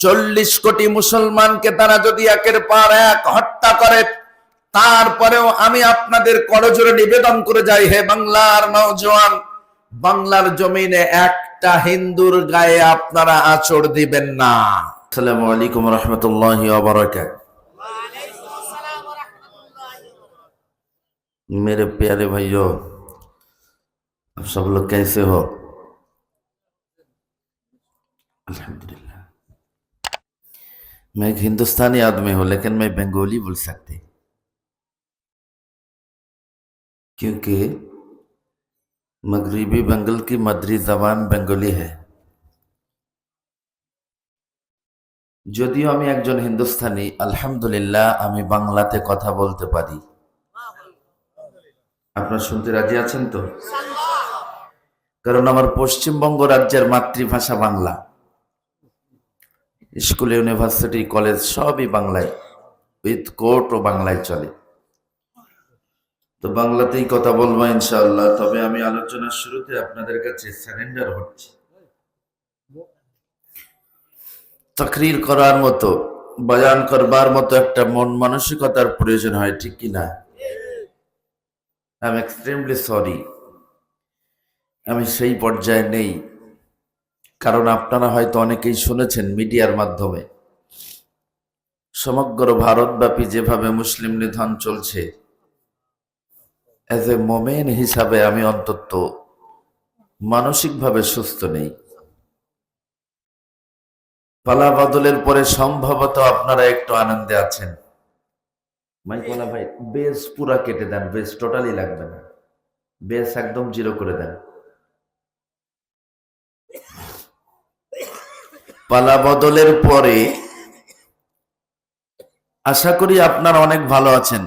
চল্লিশ কোটি মুসলমানকে তারা যদি একের পর এক হত্যা করে তারপরেও আমি আপনাদের করজোরে নিবেদন করে যাই হে বাংলার নওজোয়ান বাংলার জমিনে একটা হিন্দুর গায়ে আপনারা আচর দিবেন না আসসালামু আলাইকুম রহমতুল্লাহ मेरे प्यारे भाइयों आप सब लोग कैसे हो अल्हम्दुलिल्लाह मैं एक हिंदुस्तानी आदमी हूं लेकिन मैं बंगाली बोल सकती क्योंकि मगरिबी बंगाल की मदरी जबान बेंगली है যদিও আমি একজন হিন্দুস্তানি আলহামদুলিল্লাহ আমি বাংলাতে কথা বলতে পারি আপনার শুনতে রাজি আছেন তো কারণ আমার পশ্চিমবঙ্গ রাজ্যের মাতৃভাষা বাংলা স্কুল, ইউনিভার্সিটি, কলেজ সবই বাংলায়, উইথ কোর্ট ও বাংলায় চলে। তো বাংলাতেই কথা বলব ইনশাল্লাহ তবে আমি আলোচনার শুরুতে আপনাদের কাছে সারেন্ডার হচ্ছি। তাকরির করার মতো, বয়ান করবার মতো একটা মন মানসিকতার প্রয়োজন হয়, ঠিক কি না? আই এম এক্সট্রিমলি সরি আমি সেই পর্যায়ে নেই। কারণ আপনারা হয়তো অনেকেই শুনেছেন মিডিয়ার মাধ্যমে। সমগ্র ভারতব্যাপী যেভাবে মুসলিম নিধন চলছে অ্যাজ এ মোমেন হিসাবে আমি অন্তত মানসিকভাবে সুস্থ নেই। পালা বদলের পরে সম্ভবত আপনারা একটু আনন্দে আছেন। মাইকোলা ভাই বেস পুরা কেটে দেন বেস টোটালি লাগবে না। বেস একদম জিরো করে দেন। পালা বদলের পরে আশা করি আপনারা অনেক ভালো আছেন।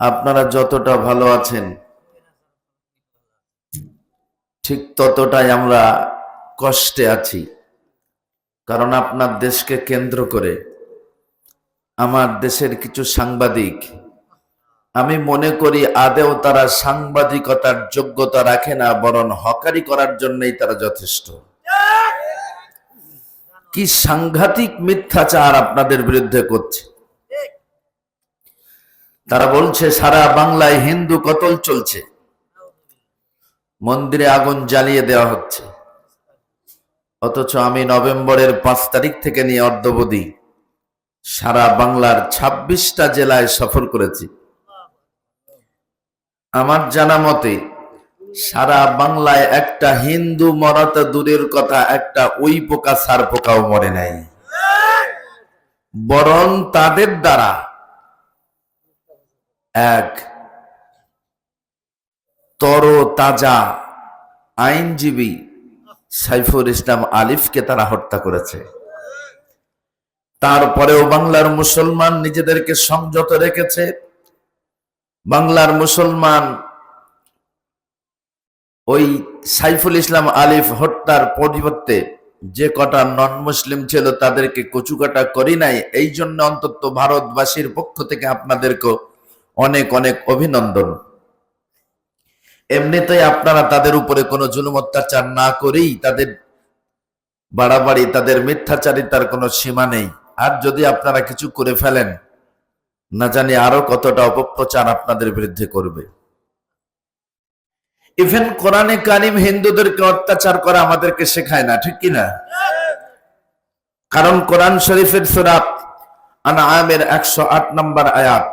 আপনারা যতটা ভালো আছেন, ঠিক ততটাই আমরা কষ্টে আছি। কারণ আপনার দেশকে কেন্দ্র করে আমার দেশের কিছু সাংবাদিক, আমি মনে করি আদেও তারা সাংবাদিকতার যোগ্যতা রাখে না, বরং হকারি করার জন্যই তারা যথেষ্ট। কি সাংঘাতিক মিথ্যাচার আপনাদের বিরুদ্ধে করছে? তারা বলছে, সারা বাংলায় হিন্দু কতল চলছে? মন্দিরে আগুন জ্বালিয়ে দেওয়া হচ্ছে। অথচ আমি নভেম্বরের পাঁচ তারিখ থেকে নিয়ে অর্ধবধি সারা বাংলার ২৬টা জেলায় সফর করেছি। আমার জানা মতে সারা বাংলায় একটা হিন্দু মরাতে দূরের কথা, একটা ওই পোকা সার পোকাও মরে নাই। বরং তাদের দ্বারা এক তর তাজা আইনজীবী সাইফুল ইসলাম আলিফকে তারা হত্যা করেছে। তারপরেও বাংলার মুসলমান নিজেদেরকে সংযত রেখেছে। বাংলার মুসলমান ওই সাইফুল ইসলাম আলিফ হত্যার পরিবর্তে যে কটা নন মুসলিম ছিল তাদেরকে কচুকাটা করি নাই, এই জন্য অন্তত ভারতবাসীর পক্ষ থেকে আপনাদেরকে অনেক অনেক অভিনন্দন। এমনিতেই আপনারা তাদের উপরে কোনো জুলুম অত্যাচার না করেই তাদের বাড়াবাড়ি, তাদের মিথ্যাচারিতার কোনো সীমা নেই। আর যদি আপনারা কিছু করে ফেলেন, না জানি আরও কতটা অপপ্রচার আপনাদের বিরুদ্ধে করবে। ইভেন কোরআনে কারিম হিন্দুদেরকে অত্যাচার করা আমাদেরকে শেখায় না ঠিক কিনা কারণ কোরআন শরীফের সুরাত আনামের একশো আট নম্বর আয়াত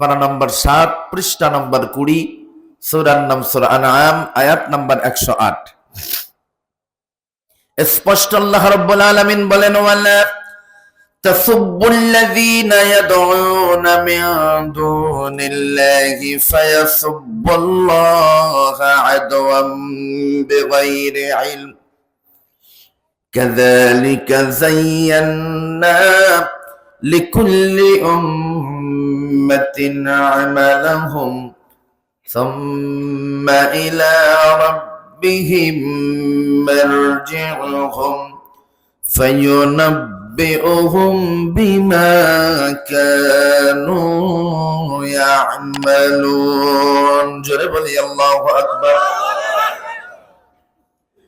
পারা নম্বর সাত পৃষ্ঠা নম্বর কুড়ি সুরার নাম সুরা আনাম আয়াত নম্বর একশো আট স্পষ্ট আল্লাহ রব্বুল আলামিন বলেন ওয়ালা تسبوا الذين يدعون من دون الله فيسبوا الله بغير علم. كذلك زينا لكل أمة عملهم. ثم إلى ربهم مرجعهم. فينبئهم بما كانوا يعملون. جرب الله أكبر.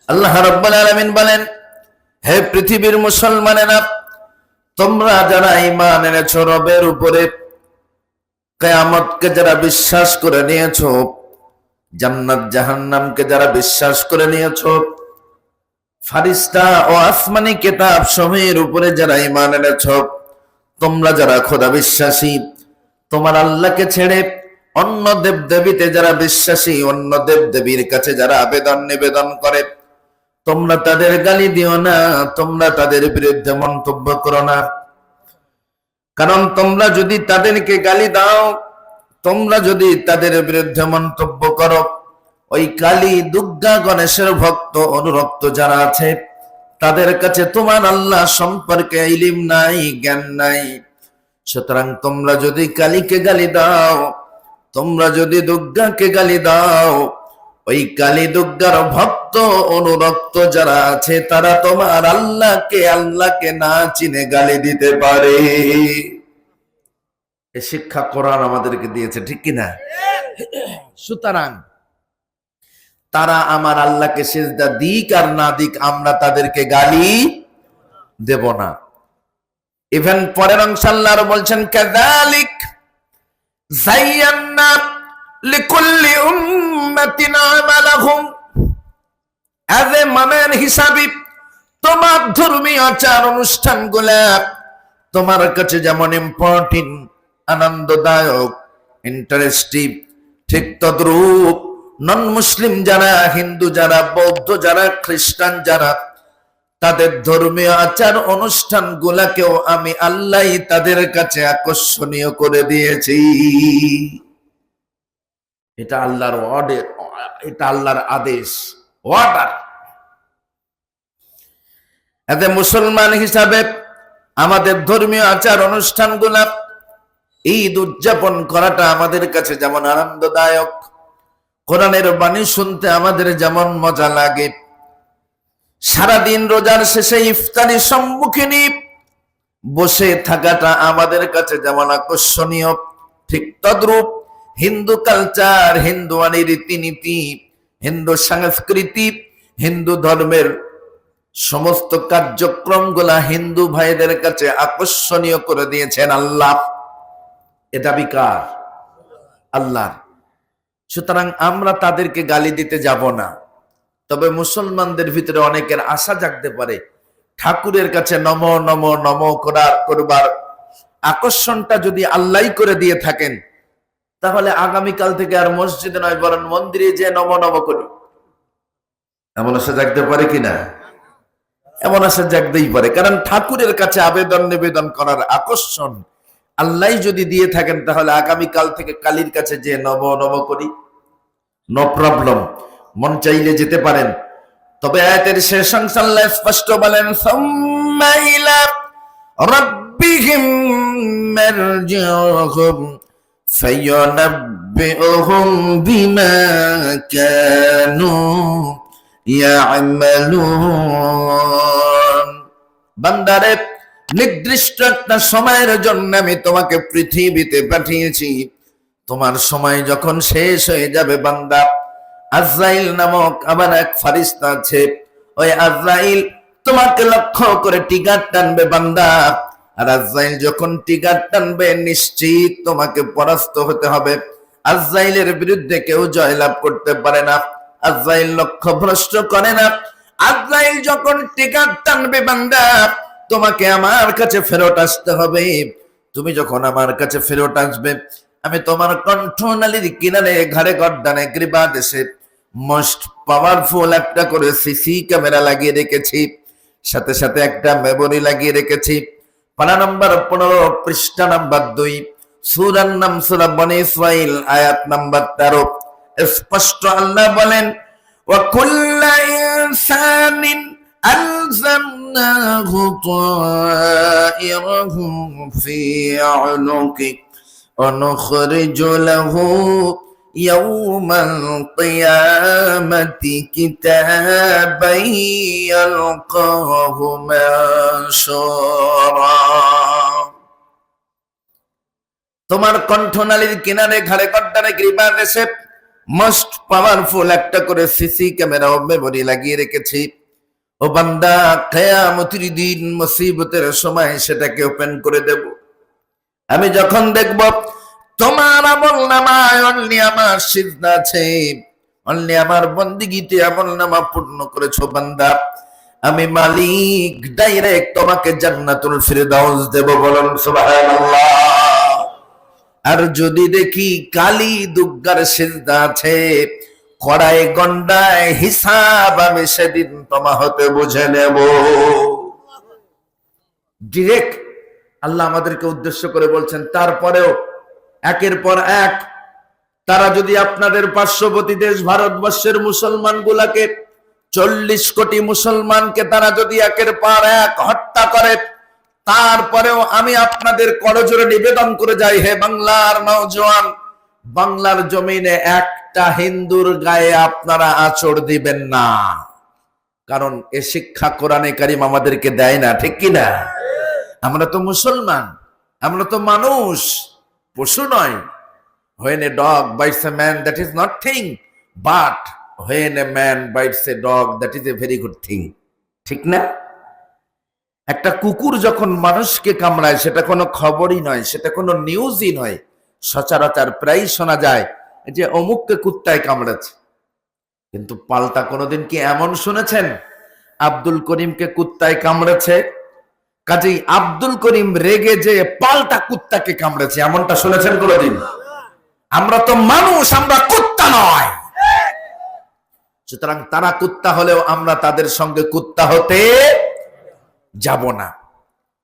আল্লাহ রাব্বুল আলামিন বলেন, হে পৃথিবীর মুসলমানেরা, তোমরা যারা ইমান এনেছ রবের উপরে, কেয়ামতকে যারা বিশ্বাস করে নিয়েছ, জান্নাত জাহান্নামকে যারা বিশ্বাস করে নিয়েছ, ফারিস্তা ও আসমানি কেতাব সময়ের উপরে যারা ইমান এনেছ, তোমরা যারা খোদা বিশ্বাসী, তোমার আল্লাহকে ছেড়ে অন্য দেব দেবীতে যারা বিশ্বাসী, অন্য দেব দেবীর কাছে যারা আবেদন নিবেদন করে তোমরা তাদের গালি দিও না, তোমরা তাদের বিরুদ্ধে মন্তব্য করো না। কারণ তোমরা যদি তাদেরকে গালি দাও, তোমরা যদি তাদের বিরুদ্ধে মন্তব্য করো, ওই কালী দুর্গা গণেশের ভক্ত অনুরক্ত যারা আছে, তাদের কাছে তোমার আল্লাহ সম্পর্কে ইলিম নাই, জ্ঞান নাই। সুতরাং তোমরা যদি কালীকে গালি দাও, তোমরা যদি দুর্গাকে গালি দাও ওই কালী দুর্গার ভক্ত অনুরক্ত যারা আছে, তারা তোমার আল্লাহকে আল্লাহকে না চিনে গালি দিতে পারে। শিক্ষা কোরআন আমাদেরকে দিয়েছে, ঠিক কিনা? সুতরাং তারা আমার আল্লাহকে সেজদা দিক আর না দিক, আমরা তাদেরকে গালি দেব না। ইভেন পরের অংশ আল্লাহ বলছেন, কাযালিক যায়্যান্না লিকুল্লি উম্মাতিন আমালাহুম। এজ এ মানের হিসাবে, তোমার ধর্মীয় আচার অনুষ্ঠানগুলা তোমার কাছে যেমন ইম্পর্টেন্ট আনন্দদায়ক ইন্টারেস্টিং ঠিক তদ্রূপ নন মুসলিম যারা, হিন্দু যারা, বৌদ্ধ যারা, খ্রিস্টান যারা, তাদের ধর্মীয় আচার অনুষ্ঠান গুলাকেও আমি আল্লাহ তাদের কাছে আকর্ষণীয় করে দিয়েছি। এটা আল্লাহর এটা আল্লাহর আদেশ অর্ডার এতে মুসলমান হিসাবে আমাদের ধর্মীয় আচার অনুষ্ঠানগুলা ঈদ উদযাপন করাটা আমাদের কাছে যেমন আনন্দদায়ক, কোরআনের বাণী শুনতে আমাদের যেমন মজা লাগে। সারাদিন রোজার শেষে ইফতারি সম্মুখীনী বসে থাকাটা আমাদের কাছে যেমন আকর্ষণীয়, ঠিক তদ্রূপ হিন্দু কালচার হিন্দু আনি রীতিনীতি, হিন্দু সংস্কৃতি, হিন্দু ধর্মের সমস্ত কার্যক্রমগুলা হিন্দু ভাইদের কাছে আকর্ষণীয় করে দিয়েছেন আল্লাহ। এটা বিকার আল্লাহ সুতরাং আমরা তাদেরকে গালি দিতে যাব না। তবে মুসলমানদের ভিতরে অনেকের আশা জাগতে পারে, ঠাকুরের কাছে নম নম নম করার করবার আকর্ষণটা যদি আল্লাহ করে দিয়ে থাকেন তাহলে আগামীকাল থেকে আর মসজিদে নয়, বরং মন্দিরে যে নম নম করি এমন আশা জাগতে পারে কিনা এমন আশা জাগতেই পারে, কারণ ঠাকুরের কাছে আবেদন নিবেদন করার আকর্ষণ আল্লাহ যদি দিয়ে থাকেন, তাহলে আগামীকাল থেকে কালীর কাছে যে নব নব করি। নো প্রবলেম মন চাইলে যেতে পারেন। তবে আয়াতের শেষ অংশ আল্লাহ স্পষ্ট বলেন সুম্মা ইলা রাব্বিহিম মারজিউহুম। ফায়ুনাব্বিউহুম বিমা কানু ইয়ামালুন বান্দারে, নির্দিষ্ট একটা সময়ের জন্য আমি তোমাকে পৃথিবীতে পাঠিয়েছি। তোমার সময় যখন শেষ হয়ে যাবে বান্দা, আজরাইল নামক আবার এক ফারিস্তা আছে। ওই আজরাইল তোমাকে লক্ষ্য করে টিকার টানবে বান্দা। আর আজরাইল যখন টিকার টানবে, নিশ্চিত তোমাকে পরাস্ত হতে হবে। আজরাইলের বিরুদ্ধে কেউ জয়লাভ করতে পারে না। আজরাইল লক্ষ্য ভ্রষ্ট করে না। আজরাইল যখন টিকার টানবে বান্দা, তোমাকে আমার কাছে ফেরত আসতে হবে। তুমি যখন আমার কাছে ফেরত আসবে, আমি তোমার কণ্ঠনালীর কিনারে, ঘাড়ে গড্ডানে গ্রীবা দেশে মোস্ট পাওয়ারফুল একটা করে সিসি ক্যামেরা লাগিয়ে রেখেছি। সাথে সাথে একটা মেমোরি লাগিয়ে রেখেছি। পানা নাম্বার পনেরো পৃষ্ঠা নাম্বার দুই সুরার নাম সুরা বনে ইসরাইল আয়াত নাম্বার তেরো স্পষ্ট আল্লাহ বলেন وكل إنسان ألزمناه طائره في عنقه ونخرج له يوم القيامة كتابا يلقاه منشورا তোমার কণ্ঠনালীর কিনারে ঘাড়ে কড্ডারে গ্রীবা দেশে মোস্ট পাওয়ারফুল একটা করে সিসি ক্যামেরা ও মেমোরি লাগিয়ে রেখেছি ও বান্দা কেয়ামতির দিন মুসিবতের সময় সেটাকে ওপেন করে দেব আমি যখন দেখব তোমার আমল নামায় অনলি আমার সিজদা আছে। অনলি আমার বন্দিগিতে আমল নামা পূর্ণ করেছ বান্দা। আমি মালিক ডাইরেক্ট তোমাকে জান্নাতুল ফিরদাউস দেব, বলুন সুবহানাল্লাহ। আর যদি দেখি কালি দুর্গার সিজদা আছে, কড়াই গন্ডায় হিসাব আমি সেদিন তোমা হতে বুঝে নেব। ডিরেক্ট আল্লাহ আমাদেরকে উদ্দেশ্য করে বলছেন, তারপরেও একের পর এক, তারা যদি আপনাদের পার্শ্ববর্তী দেশ ভারতবর্ষের মুসলমান গুলাকে চল্লিশ কোটি মুসলমানকে তারা যদি একের পর এক হত্যা করে, তারপরেও আমি আপনাদের করজোরে নিবেদন করে যাই, হে বাংলার নওজোয়ান, বাংলার জমিনে একটা হিন্দুর গায়ে আপনারা আচড় দিবেন না। কারণ এ শিক্ষা কোরআনে কারিম আমাদেরকে দেয় না, ঠিক কি না? আমরা তো মুসলমান, আমরা তো মানুষ। পশু নয়। When a dog bites a man that is not thing. But when a man bites a dog that is a very good thing. ঠিক না? একটা কুকুর যখন মানুষকে কামড়ায়, সেটা কোনো খবরই নয়, সেটা কোনো নিউজই নয়। সচরাচর প্রায় শোনা যায় যে, অমুককে কুত্তায় কামড়েছে কিন্তু পাল্টা কোনোদিন কি এমন শুনেছেন? আব্দুল করিমকে কুত্তায় কামড়েছে? কাজেই আব্দুল করিম রেগে যে পাল্টা কুত্তাকে কামড়েছে, এমনটা শুনেছেন কোনোদিন? আমরা তো মানুষ, আমরা কুত্তা নয়। সুতরাং তারা কুত্তা হলেও আমরা তাদের সঙ্গে কুত্তা হতে যাব না।